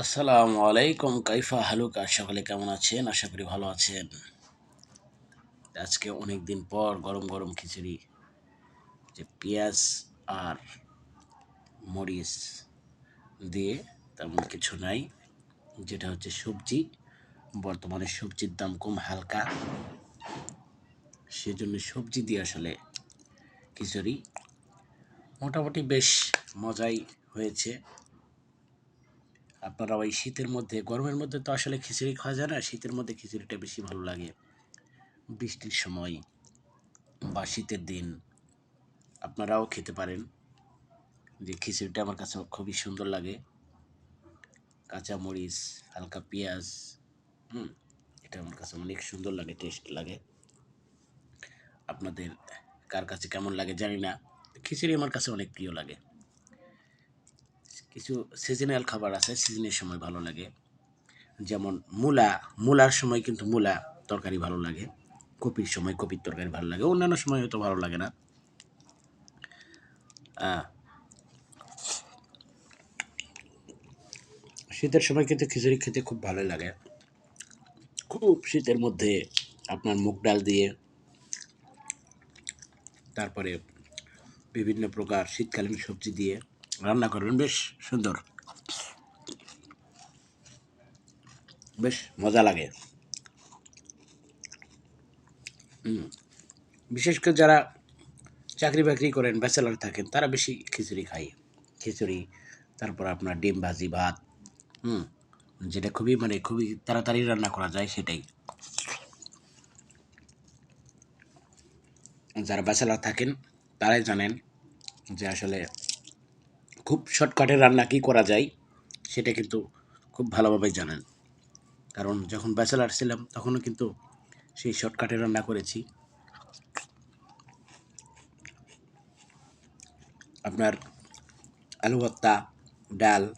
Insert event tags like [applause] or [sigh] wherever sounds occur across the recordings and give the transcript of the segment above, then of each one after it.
আসসালামু আলাইকুম, কাইফা হালুকা, সকলে কেমন আছেন? আশা করি ভালো আছেন। আজকে অনেক দিন পর গরম গরম খিচুড়ি, যে পেঁয়াজ আর মরিচ দিয়ে তেমন কিছু নাই, যেটা হচ্ছে সবজি। বর্তমানে সবজির দাম কম হালকা। সেজন্য সবজি দিয়ে আসলে খিচুড়ি। মোটামুটি বেশ মজাই হয়েছে। আপনারা ওই শীতের মধ্যে, গরমের মধ্যে তো আসলে খিচুড়ি খাওয়া যায় না, শীতের মধ্যে খিচুড়িটা বেশি ভালো লাগে। বৃষ্টির সময় বা শীতের দিন আপনারাও খেতে পারেন। যে খিচুড়িটা আমার কাছে খুবই সুন্দর লাগে। কাঁচা মরিচ হালকা পেঁয়াজ, হুম, এটা আমার কাছে অনেক সুন্দর লাগে, টেস্ট লাগে। আপনাদের কার কাছে কেমন লাগে জানি না। খিচুড়ি আমার কাছে অনেক প্রিয় লাগে। কিছু সিজনাল খাবার আছে সিজনের সময় ভালো লাগে। যেমন মূলা, মূলার সময় কিন্তু মূলা তরকারি ভালো লাগে। কপির সময় কপির তরকারি ভালো লাগে, অন্যান্য সময় হয়তো ভালো লাগে না। শীতের সময় কিন্তু খিচুড়ি খেতে খুব ভালো লাগে। খুব শীতের মধ্যে আপনার মুগ ডাল দিয়ে, তারপরে বিভিন্ন প্রকার শীতকালীন সবজি দিয়ে রান্না করবেন, বেশ সুন্দর। বেশ মজা লাগে। বিশেষ করে যারা চাকরি বাকরি করেন, ব্যাচেলার থাকেন, তারা বেশি খিচুড়ি খায়। খিচুড়ি, তারপর আপনার ডিম ভাজি, ভাত, হুম, যেটা খুবই মানে খুবই তাড়াতাড়ি রান্না করা যায় সেটাই। যারা ব্যাচেলার থাকেন, তারাই জানেন যে আসলে খুব শর্টকাটে রান্না কী করা যায়, সেটা কিন্তু খুব ভালোভাবে জানেন। কারণ যখন ব্যাচেলার ছিলাম, তখনও কিন্তু সেই শর্টকাটে রান্না করেছি। আপনার আলু ভর্তা, ডাল,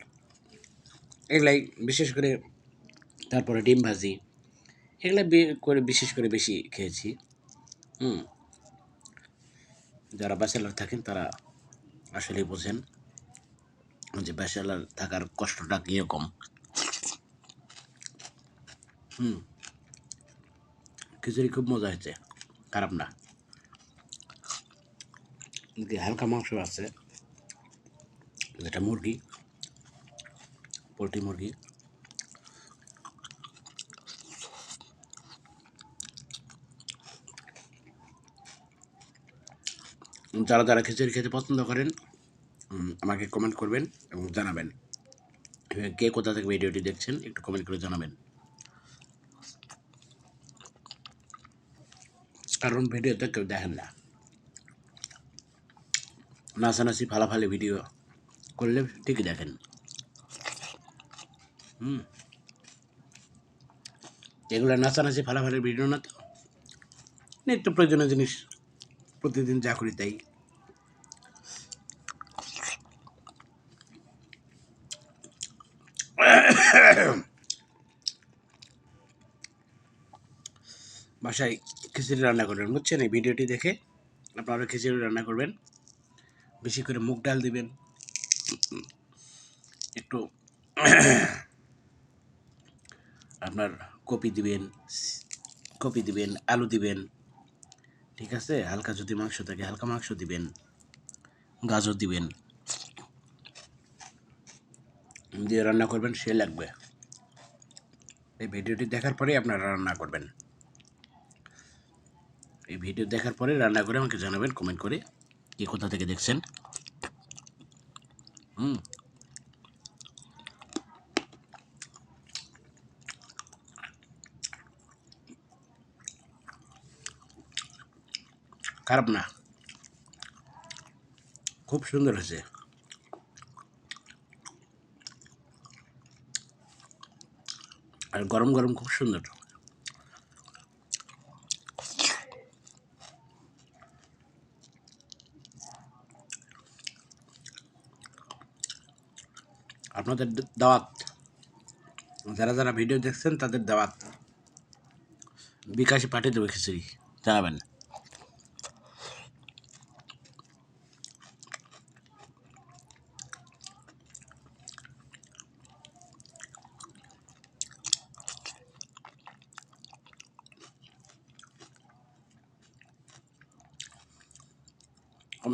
এগুলাই বিশেষ করে তারপরে ডিম ভাজি এগুলা করে বিশেষ করে বেশি খেয়েছি। হুম, যারা ব্যাচেলার থাকেন তারা আসলে বোঝেন। যে ব্যাচেলার থাকার কষ্টটা কীরকম? হুম। খিচুড়ি খুব মজা হয়েছে। খারাপ না। হালকা মাংস আছে। যেটা মুরগি, পোলট্রি মুরগি। যারা যারা খিচুড়ি খেতে পছন্দ করেন আমাকে কমেন্ট করবেন এবং জানাবেন। কে কোথা থেকে ভিডিওটি দেখছেন একটু কমেন্ট করে জানাবেন। কারণ ভিডিওতে কেউ দেখেন না। নাচানাচি, ফালাফালি ভিডিও করলে ঠিকই দেখেন। হুম। এগুলো নাচানাচি, ফালাফালির ভিডিও না তো? নিত্য প্রয়োজনীয় জিনিস। প্রতিদিন যা করি তাই। [clears throat] বাসায় খিচুড়ি রান্না করবেন, বুঝছেন? এই ভিডিওটি দেখে আপনারা খিচুড়ি রান্না করবেন। বেশি করে মুগ ডাল দিবেন। একটু [clears throat] আপনার কপি দিবেন কপি দিবেন, আলু দিবেন, ঠিক আছে? হালকা যদি মাংস থাকে, হালকা মাংস দিবেন, গাজর দিবেন। দিয়ে রান্না করবেন, সে লাগবে। এই ভিডিওটি দেখার পরেই আপনারা রান্না করবেন। এই ভিডিও দেখার পরে রান্না করে আমাকে জানাবেন কমেন্ট করে কে কোথা থেকে দেখছেন। হুম। খারাপ না। খুব সুন্দর হয়েছে। আর গরম গরম খুব সুন্দর। আপনাদের দাওয়াত। যারা যারা ভিডিও দেখছেন তাদের দাওয়াত। বিকাশে পাঠিয়ে দেবে খিচুড়ি। জানাবেন।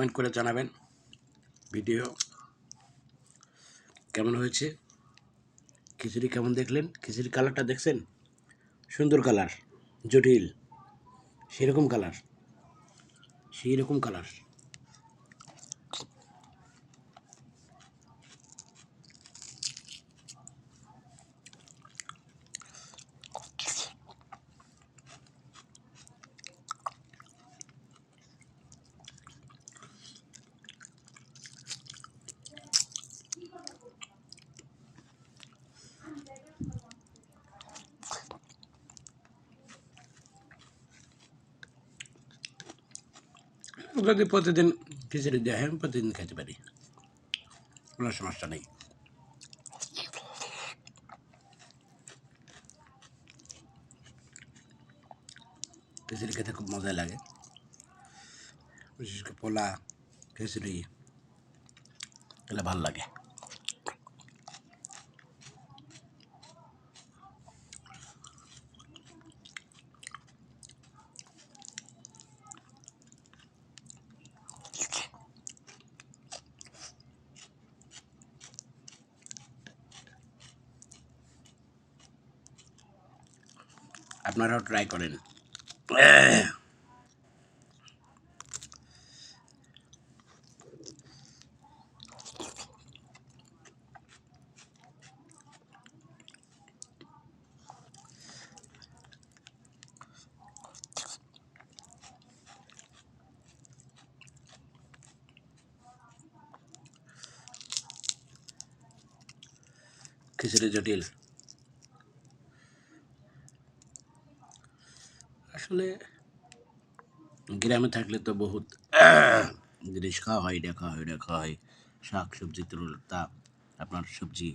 কমেন্ট করে জানাবেন। ভিডিও কেমন হয়েছে? খিচুড়ি কেমন দেখলেন? খিচুড়ির কালারটা দেখছেন? সুন্দর কালার, জটিল, সেরকম কালার সেই রকম কালার। যদি প্রতিদিন খিচুড়ি দেওয়া হয় আমি প্রতিদিন খেতে পারি? কোনো সমস্যা নেই। খিচুড়ি খেতে খুব মজা লাগে? বিশেষ করে পোলা খিচুড়ি এগুলো ভালো লাগে। আপনারাও ট্রাই করেন। খিচুড়ি জটিল। আসলে গ্রামে থাকলে তো বহুত [coughs] জিনিস খাওয়া হয় খাওয়া হয় খাওয়া হয়। শাক সবজি, তরুলতা, আপনার সবজি।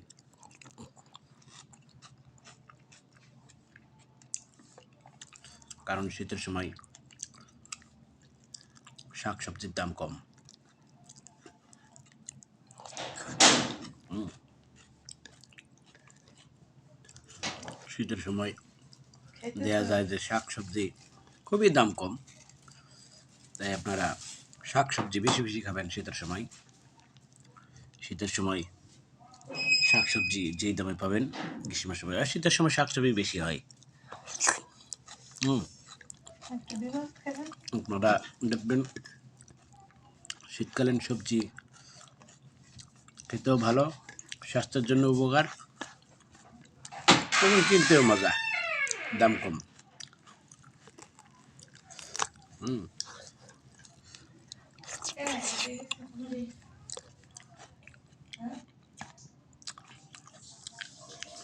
কারণ শীতের সময় শাক সবজির দাম কম। শীতের সময় দেয়া যায় যে শাক সবজি খুবই দাম কম তাই আপনারা শাক সবজি বেশি বেশি খাবেন শীতের সময়। শীতের সময় শাক সবজি যেই দামে পাবেন গ্রীষ্মের সময়। আর শীতের সময় শাক সবজি বেশি হয়। হুম। আপনারা দেখবেন শীতকালীন সবজি খেতেও ভালো স্বাস্থ্যের জন্য উপকার এবং কিনতেও মজা। দাম কম